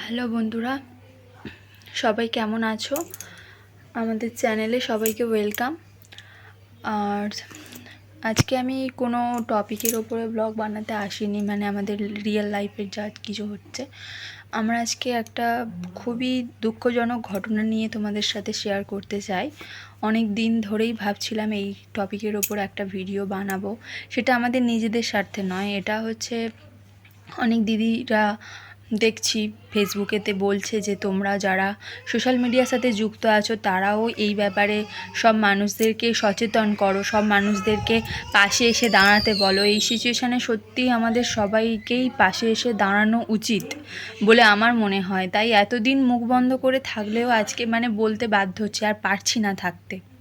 Hello বন্ধুরা, সবাই কেমন আছো? আমাদের চ্যানেলে সবাইকে ওয়েলকাম। আর আজকে আমি কোনো টপিকের ওপরে ব্লগ বানাতে আসিনি মানে আমাদের রিয়েল লাইফের যা কিছু হচ্ছে। আমরা আজকে একটা খুবই দুঃখজনক ঘটনা নিয়ে তোমাদের সাথে শেয়ার করতে চাই। অনেক দিন ধরেই ভাবছিলাম এই টপিকের ওপর একটা ভিডিও বানাবো। সেটা আমাদের নিজেদের স্বার্থে নয়, এটা হচ্ছে অনেক দিদিরা দেখছি ফেসবুকেতে বলছে যে তোমরা যারা সোশ্যাল মিডিয়ার সাথে যুক্ত আছো, তারাও এই ব্যাপারে সব মানুষদেরকে সচেতন করো, সব মানুষদেরকে পাশে এসে দাঁড়াতে বলো। এই সিচুয়েশানে সত্যিই আমাদের সবাইকেই পাশে এসে দাঁড়ানো উচিত বলে আমার মনে হয়। তাই এতদিন মুখ বন্ধ করে থাকলেও আজকে মানে বলতে বাধ্য হচ্ছে, আর পারছি না থাকতে।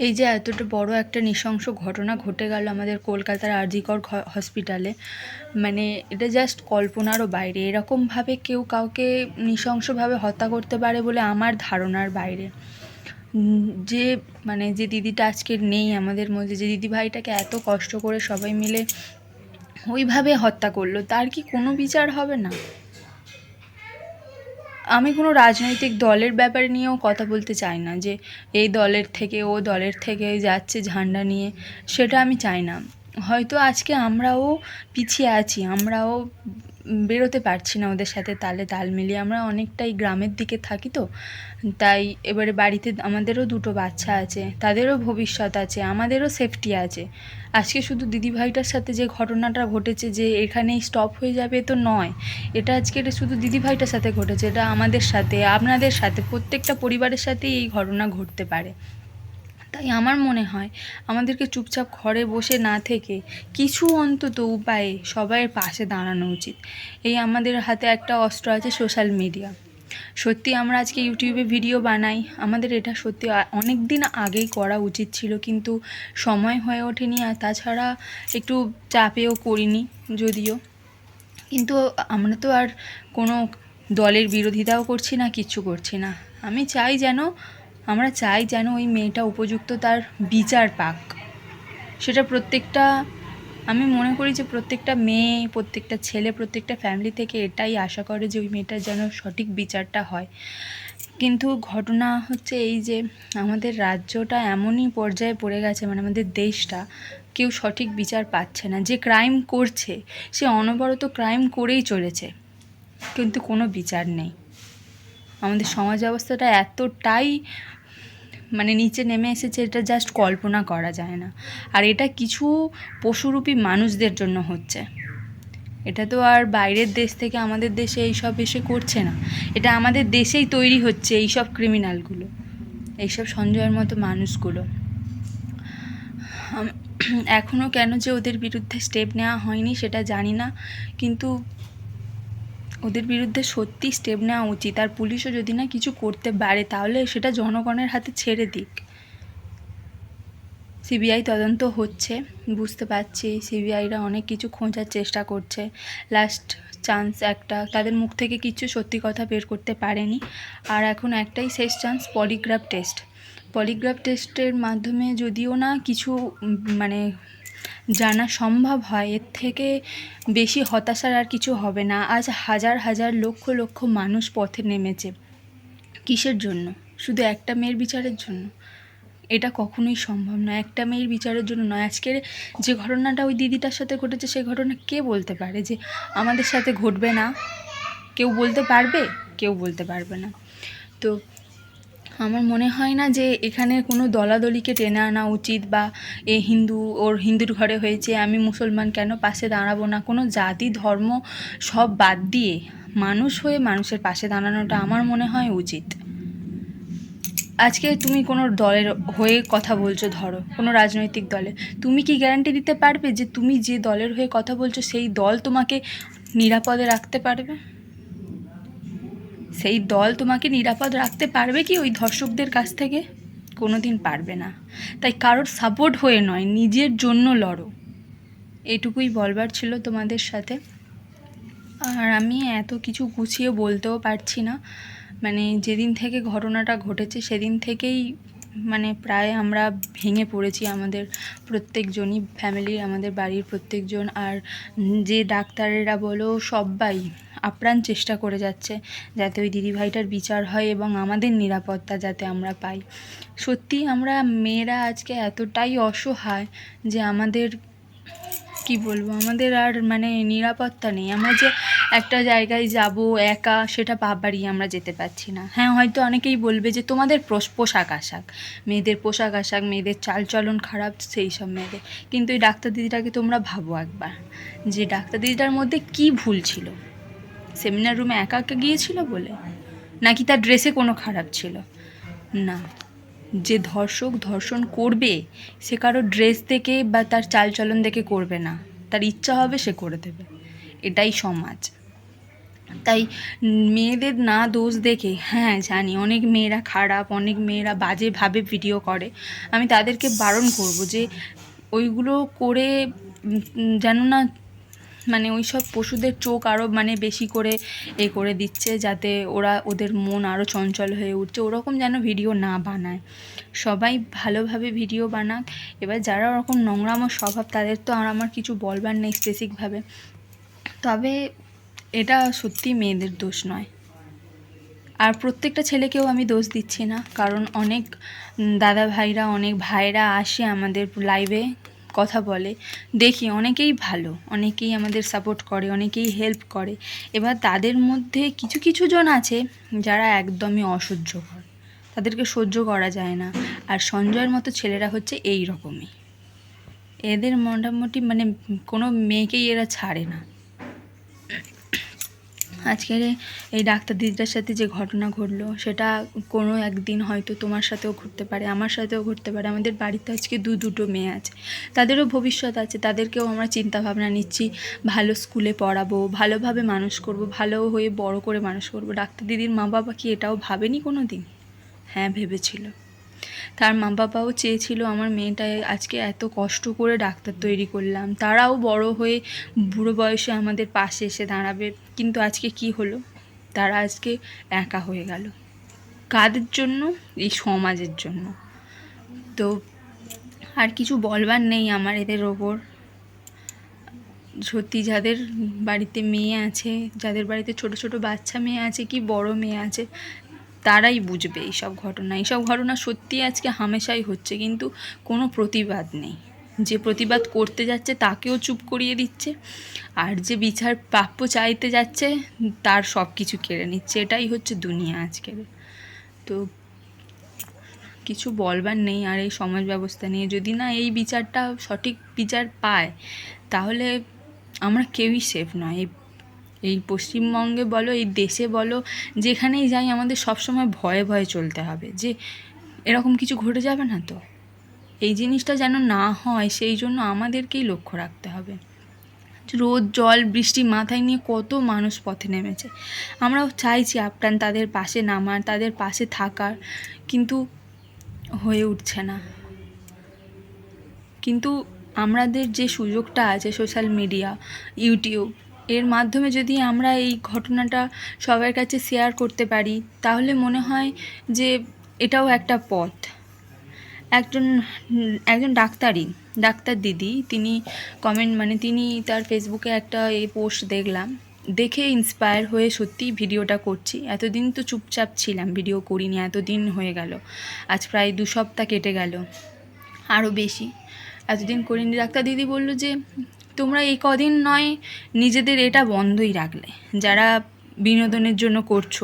এই যে এতটা বড় একটা নৃশংস ঘটনা ঘটে গেল আমাদের কলকাতার আরজিকর হসপিটালে মানে এটা জাস্ট কল্পনারও বাইরে। এরকমভাবে কেউ কাউকে নৃশংসভাবে হত্যা করতে পারে বলে আমার ধারণার বাইরে। যে মানে যে দিদিটা আজকে নেই আমাদের মধ্যে, যে দিদি ভাইটাকে এত কষ্ট করে সবাই মিলে ওইভাবে হত্যা করল, তার কি কোনো বিচার হবে না? আমি কোনো রাজনৈতিক দলের ব্যাপারে নিয়েও কথা বলতে চাই না যে এই দলের থেকে, ও দলের থেকে যাচ্ছে ঝান্ডা নিয়ে, সেটা আমি চাই না। হয়তো আজকে আমরাও পিছিয়ে আছি, আমরাও বেরোতে পারছি না ওদের সাথে তালে তাল মিলিয়ে। আমরা অনেকটাই গ্রামের দিকে থাকি তো। তাই এবারে বাড়িতে আমাদেরও দুটো বাচ্চা আছে, তাদেরও ভবিষ্যৎ আছে, আমাদেরও সেফটি আছে। আজকে শুধু দিদিভাইটার সাথে যে ঘটনাটা ঘটেছে যে এখানেই স্টপ হয়ে যাবে তো নয়, এটা আজকে এটা শুধু দিদিভাইটার সাথে ঘটেছে, এটা আমাদের সাথে, আপনাদের সাথে, প্রত্যেকটা পরিবারের সাথেই এই ঘটনা ঘটতে পারে। তাই আমার মনে হয় আমাদেরকে চুপচাপ ঘরে বসে না থেকে কিছু অন্তত উপায়ে সবাইয়ের পাশে দাঁড়ানো উচিত। এই আমাদের হাতে একটা অস্ত্র আছে সোশ্যাল মিডিয়া। সত্যি আমরা আজকে ইউটিউবে ভিডিও বানাই। আমাদের এটা সত্যি অনেক দিন আগেই করা উচিত ছিল কিন্তু সময় হয়ে ওঠেনি আর তাছাড়া একটু চাপেও করিনি যদিও। কিন্তু আমরা তো আর কোনো দলের বিরোধিতাও করছি না কিচ্ছু করছি না। আমি চাই যেন আমরা চাই যেন ওই মেয়েটা উপযুক্ত তার বিচার পাক। সেটা প্রত্যেকটা, আমি মনে করি যে প্রত্যেকটা মেয়ে, প্রত্যেকটা ছেলে, প্রত্যেকটা ফ্যামিলি থেকে এটাই আশা করে যে ওই মেয়েটার যেন সঠিক বিচারটা হয়। কিন্তু ঘটনা হচ্ছে এই যে আমাদের রাজ্যটা এমনই পর্যায়ে পড়ে গেছে মানে আমাদের দেশটা কেউ সঠিক বিচার পাচ্ছে না। যে ক্রাইম করছে, সে অনবরত ক্রাইম করেই চলেছে, কিন্তু কোনো বিচার নেই। আমাদের সমাজ ব্যবস্থাটা এতটাই মানে নিচে নেমে এসেছে, এটা জাস্ট কল্পনা করা যায় না। আর এটা কিছু পশুরূপী মানুষদের জন্য হচ্ছে। এটা তো আর বাইরের দেশ থেকে আমাদের দেশে এইসব এসে করছে না। এটা আমাদের দেশেই তৈরি হচ্ছে এইসব ক্রিমিনালগুলো এইসব সঞ্জয়ের মতো মানুষগুলো। এখনও কেন যে ওদের বিরুদ্ধে স্টেপ নেওয়া হয়নি সেটা জানি না, কিন্তু ওদের বিরুদ্ধে সত্যি স্টেপ নেওয়া উচিত। আর পুলিশও যদি না কিছু করতে পারে, তাহলে সেটা জনগণের হাতে ছেড়ে দিক। সিবিআই তদন্ত হচ্ছে, বুঝতে পারছি। সিবিআইরা অনেক কিছু খোঁজার চেষ্টা করছে। লাস্ট চান্স একটা। তাদের মুখ থেকে কিছু সত্যি কথা বের করতে পারেনি। আর এখন একটাই শেষ চান্স পলিগ্রাফ টেস্ট পলিগ্রাফ টেস্টের মাধ্যমে যদিও না কিছু মানে জানা সম্ভব হয়, এর থেকে বেশি হতাশার আর কিছু হবে না। আজ হাজার হাজার লক্ষ লক্ষ মানুষ পথে নেমেছে। কিসের জন্য? শুধু একটা মেয়ের বিচারের জন্য? এটা কখনোই সম্ভব নয়। একটা মেয়ের বিচারের জন্য নয়। আজকের যে ঘটনাটা ওই দিদিটার সাথে ঘটেছে, সেই ঘটনা কে বলতে পারে যে আমাদের সাথে ঘটবে না? কেউ বলতে পারবে? কেউ বলতে পারবে না। তো আমার মনে হয় না যে এখানে কোনো দলাদলিকে টেনে আনা উচিত বা এ হিন্দু, ওর হিন্দুর ঘরে হয়েছে, আমি মুসলমান কেন পাশে দাঁড়াবো না? কোনো জাতি, ধর্ম সব বাদ দিয়ে মানুষ হয়ে মানুষের পাশে দাঁড়ানোটা আমার মনে হয় উচিত। আজকে তুমি কোনো দলের হয়ে কথা বলছো, ধরো, কোনো রাজনৈতিক দলে। তুমি কি গ্যারান্টি দিতে পারবে যে তুমি যে দলের হয়ে কথা বলছো, সেই দল তোমাকে নিরাপদে রাখতে পারবে? সেই দল তোমাকে নিরাপদ রাখতে পারবে কি ওই ধর্ষকদের কাছ থেকে? কোনো দিন পারবে না। তাই কারোর সাপোর্ট হয়ে নয়, নিজের জন্য লড়ো। এটুকুই বলবার ছিল তোমাদের সাথে। আর আমি এত কিছু গুছিয়ে বলতেও পারছি না। মানে যেদিন থেকে ঘটনাটা ঘটেছে, সেদিন থেকেই মানে প্রায় আমরা ভেঙে পড়েছি আমাদের প্রত্যেকজনই ফ্যামিলির আমাদের বাড়ির প্রত্যেকজন। আর যে ডাক্তারেরা বলো, সবাই আপ্রাণ চেষ্টা করে যাচ্ছে যাতে ওই দিদিভাইটার বিচার হয় এবং আমাদের নিরাপত্তা যাতে আমরা পাই। সত্যি আমরা মেয়েরা আজকে এতটাই অসহায় যে আমাদের কি বলব? আমাদের আর মানে নিরাপত্তা নেই। আমরা যে একটা জায়গায় যাব, একা, সেটা বাবারই আমরা যেতে পারছি না। হ্যাঁ হয়তো অনেকেই বলবে যে, তোমাদের পোশ- পোশাক আশাক, মেয়েদের পোশাক আশাক, মেয়েদের চালচলন খারাপ, সেই সব মেয়েদের। কিন্তু এই ডাক্তার দিদিটাকে তোমরা ভাবো একবার যে, ডাক্তার দিদিটার মধ্যে কি ভুল ছিল? সেমিনার রুমে একা একা গিয়েছিল বলে? নাকি তার ড্রেসে কোনো খারাপ ছিল? না। যে ধর্ষক ধর্ষণ করবে, সে কারও ড্রেস দেখে বা তার চালচলন দেখে করবে না। তার ইচ্ছা হবে সে করে দেবে। এটাই সমাজ। তাই মেয়েদের না দোষ দেখে হ্যাঁ জানি অনেক মেয়েরা খারাপ, অনেক মেয়েরা বাজেভাবে ভিডিও করে। আমি তাদেরকে বারণ করব যে, ওইগুলো করে যেন না মানে ওই সব পশুদের চোখ আরও মানে বেশি করে এ করে দিচ্ছে যাতে ওরা ওদের মন আরও চঞ্চল হয়ে উঠছে। ওরকম যেন ভিডিও না বানায়। সবাই ভালোভাবে ভিডিও বানাক। এবার যারা ওরকম নোংরামো স্বভাব, তাদের তো আর আমার কিছু বলবার নেই স্পেসিকভাবে তবে এটা সত্যি মেয়েদের দোষ নয়। আর প্রত্যেকটা ছেলেকেও আমি দোষ দিচ্ছি না। কারণ অনেক দাদা ভাইরা অনেক ভাইরা আসে আমাদের লাইভে কথা বলে, দেখি অনেকেই ভালো, অনেকেই আমাদের সাপোর্ট করে, অনেকেই হেল্প করে। এবার তাদের মধ্যে কিছু কিছু জন আছে যারা একদমই অসহ্যকর তাদেরকে সহ্য করা যায় না। আর সঞ্জয়ের মতো ছেলেরা হচ্ছে এই রকমই এদের মোটামুটি মানে কোনো মেয়েকেই এরা ছাড়ে না। আজকের এই ডাক্তার দিদিটার সাথে যে ঘটনা ঘটলো, সেটা কোনো একদিন হয়তো তোমার সাথেও ঘটতে পারে, আমার সাথেও ঘটতে পারে। আমাদের বাড়িতে আজকে দু দুটো মেয়ে আছে। তাদেরও ভবিষ্যৎ আছে, তাদেরকেও আমরা চিন্তা ভাবনা নিচ্ছি, ভালো স্কুলে পড়াবো, ভালোভাবে মানুষ করব, ভালো হয়ে বড় করে মানুষ করব। ডাক্তার দিদির মা বাবা কি এটাও ভাবেনি কোনো দিন হ্যাঁ ভেবেছিল। তার মা বাবাও চেয়েছিল আমার মেয়েটা আজকে এত কষ্ট করে ডাক্তার তৈরি করলাম। তারাও বড় হয়ে বুড়ো বয়সে আমাদের পাশে এসে দাঁড়াবে। কিন্তু আজকে কি হলো? তারা আজকে একা হয়ে গেল। কাদের জন্য? এই সমাজের জন্য। তো আর কিছু বলবার নেই আমার এদের ওপর। সত্যি যাদের বাড়িতে মেয়ে আছে, যাদের বাড়িতে ছোট ছোট বাচ্চা মেয়ে আছে, কি বড় মেয়ে আছে তারাই বুঝবে এইসব ঘটনা। এইসব ঘটনা সত্যি আজকে হামেশাই হচ্ছে, কিন্তু কোনো প্রতিবাদ নেই। যে প্রতিবাদ করতে যাচ্ছে তাকেও চুপ করিয়ে দিচ্ছে, আর যে বিচার প্রাপ্য চাইতে যাচ্ছে তার সব কিছু কেড়ে নিচ্ছে। এটাই হচ্ছে দুনিয়া আজকের। তো কিছু বলবার নেই, আর এই সমাজ ব্যবস্থা নিয়ে। যদি না এই বিচারটা সঠিক বিচার পায়, তাহলে আমরা কেউই সেফ নয়। এই এই পশ্চিমবঙ্গে বলো, এই দেশে বলো, যেখানেই যাই আমাদের সবসময় ভয়ে ভয়ে চলতে হবে যে এরকম কিছু ঘটে যাবে না তো। এই জিনিসটা যেন না হয়, সেই জন্য আমাদেরকেই লক্ষ্য রাখতে হবে। রোদ, জল, বৃষ্টি মাথায় নিয়ে কত মানুষ পথে নেমেছে। আমরাও চাইছি আপ্রাণ তাদের পাশে নামার, তাদের পাশে থাকার, কিন্তু হয়ে উঠছে না। কিন্তু আমাদের যে সুযোগটা আছে সোশ্যাল মিডিয়া ইউটিউব এর মাধ্যমে যদি আমরা এই ঘটনাটা সবার কাছে শেয়ার করতে পারি, তাহলে মনে হয় যে এটাও একটা পথ। একজন একজন ডাক্তারই, ডাক্তার দিদি, তিনি কমেন্ট মানে তিনি তার ফেসবুকে একটা এই পোস্ট দেখলাম। দেখে ইন্সপায়ার হয়ে সত্যি ভিডিওটা করছি। এতদিন তো চুপচাপ ছিলাম ভিডিও করিনি, এতদিন হয়ে গেল। আজ প্রায় দু সপ্তাহ কেটে গেল। আরও বেশি। এতদিন করিনি। ডাক্তার দিদি বলল যে তোমরা এই কদিন নয় নিজেদের এটা বন্ধই রাখলে। যারা বিনোদনের জন্য করছ,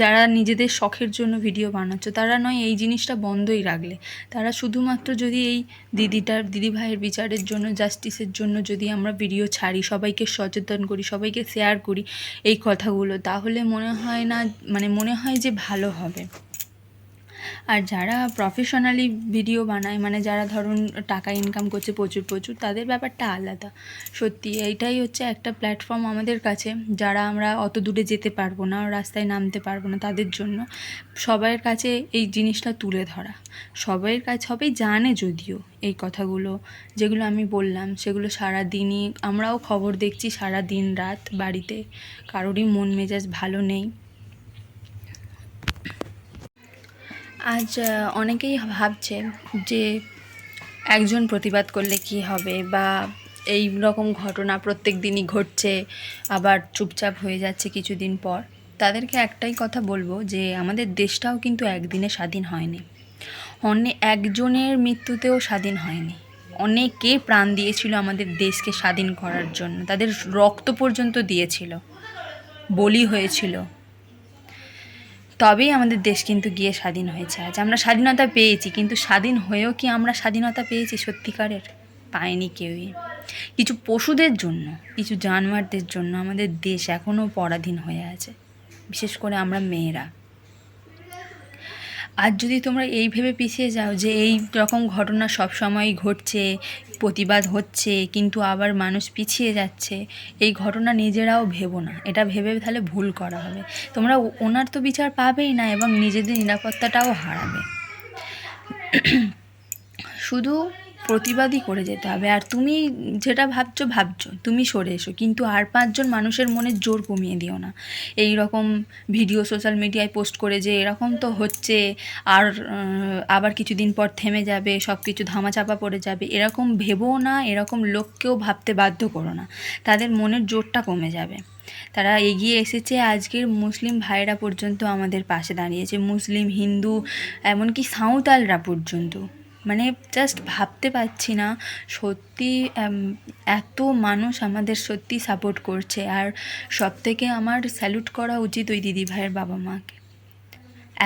যারা নিজেদের শখের জন্য ভিডিও বানাচ্ছ, তারা নয় এই জিনিসটা বন্ধই রাখলে। তারা শুধুমাত্র যদি এই দিদিটার, দিদিভাইয়ের বিচারের জন্য, জাস্টিসের জন্য যদি আমরা ভিডিও ছাড়ি, সবাইকে সচেতন করি, সবাইকে শেয়ার করি এই কথাগুলো, তাহলে মনে হয় না মানে মনে হয় যে ভালো হবে। আর যারা প্রফেশনালি ভিডিও বানায় মানে যারা ধরুন টাকা ইনকাম করছে প্রচুর প্রচুর, তাদের ব্যাপারটা আলাদা। সত্যি, এইটাই হচ্ছে একটা প্ল্যাটফর্ম আমাদের কাছে, যারা আমরা অত দূরে যেতে পারব না, রাস্তায় নামতে পারব না তাদের জন্য। সবার কাছে এই জিনিসটা তুলে ধরা। সবাইয়ের কাছে সবাই জানে যদিও এই কথাগুলো, যেগুলো আমি বললাম, সেগুলো সারা দিনই আমরাও খবর দেখছি সারা দিন রাত বাড়িতে। কারোরই মন মেজাজ ভালো নেই। আজ অনেকেই ভাবছে যে একজন প্রতিবাদ করলে কি হবে বা এই রকম ঘটনা প্রত্যেক দিনই ঘটছে, আবার চুপচাপ হয়ে যাচ্ছে কিছুদিন পর। তাদেরকে একটাই কথা বলব যে আমাদের দেশটাও কিন্তু একদিনে স্বাধীন হয়নি। অনেক একজনের মৃত্যুতেও স্বাধীন হয়নি। অনেকে প্রাণ দিয়েছিল আমাদের দেশকে স্বাধীন করার জন্য। তাদের রক্ত পর্যন্ত দিয়েছিল। বলি হয়েছিল। তবেই আমাদের দেশ কিন্তু গিয়ে স্বাধীন হয়েছে। আজ আমরা স্বাধীনতা পেয়েছি, কিন্তু স্বাধীন হয়েও কি আমরা স্বাধীনতা পেয়েছি সত্যিকারের? পায়নি কেউই। কিছু পশুদের জন্য, কিছু জানোয়ারদের জন্য আমাদের দেশ এখনও পরাধীন হয়ে আছে, বিশেষ করে আমরা মেয়েরা। আর যদি তোমরা এই ভেবে পিছিয়ে যাও যে এই রকম ঘটনা সব সময়ই ঘটছে প্রতিবাদ হচ্ছে, কিন্তু আবার মানুষ পিছিয়ে যাচ্ছে, এই ঘটনা নিজেরাও ভেবো না। এটা ভেবে তাহলে ভুল করা হবে। তোমরা ওনার তো বিচার পাবেই না, এবং নিজেদের নিরাপত্তাটাও হারাবে। শুধু প্রতিবাদই করে যেতে হবে। আর তুমি যেটা ভাবছ ভাবছ। তুমি সরে এসো। কিন্তু আর পাঁচজন মানুষের মনে জোর কমিয়ে দিও না। এই রকম ভিডিও সোশ্যাল মিডিয়ায় পোস্ট করে যে এরকম তো হচ্ছে, আর আবার কিছুদিন পর থেমে যাবে সব কিছু ধামাচাপা পড়ে যাবে, এরকম ভেবো না, এরকম লোককেও ভাবতে বাধ্য করো না। তাদের মনের জোরটা কমে যাবে। তারা এগিয়ে এসেছে, আজকের মুসলিম ভাইরা পর্যন্ত আমাদের পাশে দাঁড়িয়েছে। মুসলিম, হিন্দু, এমনকি সাঁওতালরা পর্যন্ত। মানে জাস্ট ভাবতে পারছি না সত্যি এত মানুষ আমাদের সত্যি সাপোর্ট করছে। আর সব থেকে আমার স্যালুট করা উচিত ওই দিদি ভাইয়ের বাবা মাকে।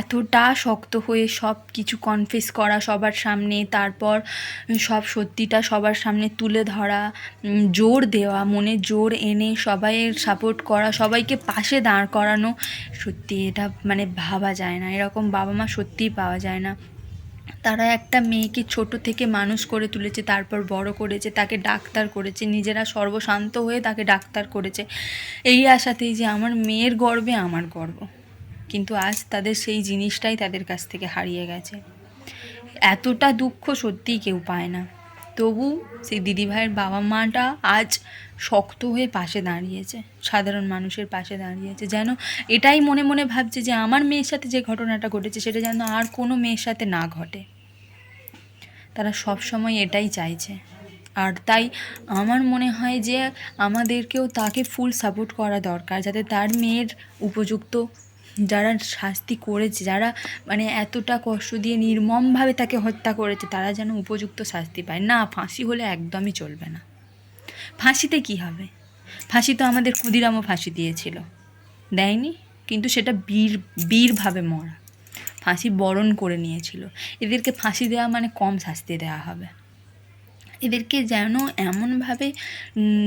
এতটা শক্ত হয়ে সব কিছু কনফেস করা সবার সামনে, তারপর সব সত্যিটা সবার সামনে তুলে ধরা জোর দেওয়া, মনে জোর এনে সবাইয়ের সাপোর্ট করা, সবাইকে পাশে দাঁড় করানো, সত্যি এটা মানে ভাবা যায় না। এরকম বাবা মা সত্যিই পাওয়া যায় না। তারা একটা মেয়েকে ছোট থেকে মানুষ করে তুলেছে, তারপর বড় করেছে, তাকে ডাক্তার করেছে, নিজেরা সর্বশান্ত হয়ে তাকে ডাক্তার করেছে। এই আশাতেই যে আমার মেয়ের গর্বে আমার গর্ব। কিন্তু আজ তাদের সেই জিনিসটাই তাদের কাছ থেকে হারিয়ে গেছে। এতটা দুঃখ সত্যিই কেউ পায় না। তবু সেই দিদিভাইয়ের বাবা মাটা আজ শক্ত হয়ে পাশে দাঁড়িয়েছে, সাধারণ মানুষের পাশে দাঁড়িয়েছে, যেন এটাই মনে মনে ভাবছে যে আমার মেয়ের সাথে যে ঘটনাটা ঘটেছে সেটা যেন আর কোনো মেয়ের সাথে না ঘটে। তারা সব সময় এটাই চাইছে। আর তাই আমার মনে হয় যে আমাদেরকেও তাকে ফুল সাপোর্ট করা দরকার, যাতে তার মেয়ের উপযুক্ত যারা শাস্তি করেছে, যারা মানে এতটা কষ্ট দিয়ে নির্মমভাবে তাকে হত্যা করেছে, তারা যেন উপযুক্ত শাস্তি পায়। না, ফাঁসি হলে একদমই চলবে না। ফাঁসিতে কি হবে? ফাঁসি তো আমাদের ক্ষুদিরামও ফাঁসি দিয়েছিল। দেয়নি? কিন্তু সেটা বীর, বীরভাবে মরা। ফাঁসি বরণ করে নিয়েছিল। এদেরকে ফাঁসি দেওয়া মানে কম শাস্তি দেওয়া হবে। এদেরকে যেন এমনভাবে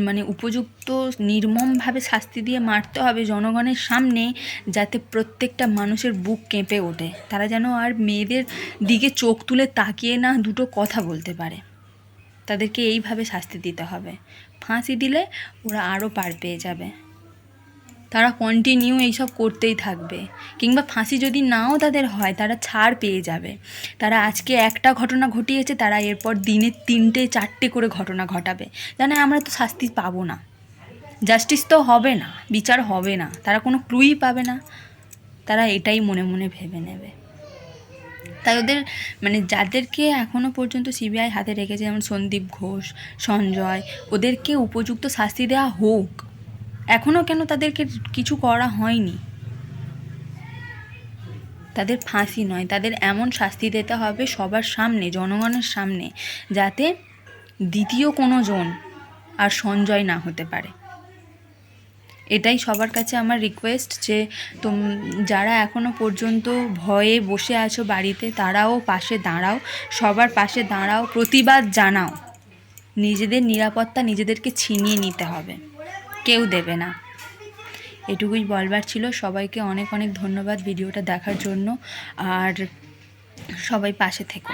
মানে উপযুক্ত, নির্মমভাবে শাস্তি দিয়ে মারতে হবে জনগণের সামনে, যাতে প্রত্যেকটা মানুষের বুক কেঁপে ওঠে। তারা যেন আর মেয়েদের দিকে চোখ তুলে তাকিয়ে না দুটো কথা বলতে পারে। তাদেরকে এইভাবে শাস্তি দিতে হবে। ফাঁসি দিলে ওরা আরও পার পেয়ে যাবে। তারা কন্টিনিউ এইসব করতেই থাকবে। কিংবা ফাঁসি যদি নাও তাদের হয়, তারা ছাড় পেয়ে যাবে। তারা আজকে একটা ঘটনা ঘটিয়েছে, তারা এরপর দিনে তিনটে, চারটে করে ঘটনা ঘটাবে। জানে, আমরা তো শাস্তি পাবো না। জাস্টিস তো হবে না, বিচার হবে না। তারা কোনো ক্লুই পাবে না। তারা এটাই মনে মনে ভেবে নেবে। তাই ওদের মানে যাদেরকে এখনও পর্যন্ত সিবিআই হাতে রেখেছে, যেমন সন্দীপ ঘোষ, সঞ্জয়, ওদেরকে উপযুক্ত শাস্তি দেওয়া হোক। এখনও কেন তাদেরকে কিছু করা হয়নি? তাদের ফাঁসি নয়, তাদের এমন শাস্তি দিতে হবে সবার সামনে, জনগণের সামনে, যাতে দ্বিতীয় কোনো জন আর সঞ্জয় না হতে পারে। এটাই সবার কাছে আমার রিকোয়েস্ট যে তোম, যারা এখনও পর্যন্ত ভয়ে বসে আছো বাড়িতে, তারাও পাশে দাঁড়াও, সবার পাশে দাঁড়াও, প্রতিবাদ জানাও। নিজেদের নিরাপত্তা নিজেদেরকে ছিনিয়ে নিতে হবে। কেউ দেবে না। এটুকুই বলবার ছিল। সবাইকে অনেক অনেক ধন্যবাদ ভিডিওটা দেখার জন্য। আর সবাই পাশে থেকো।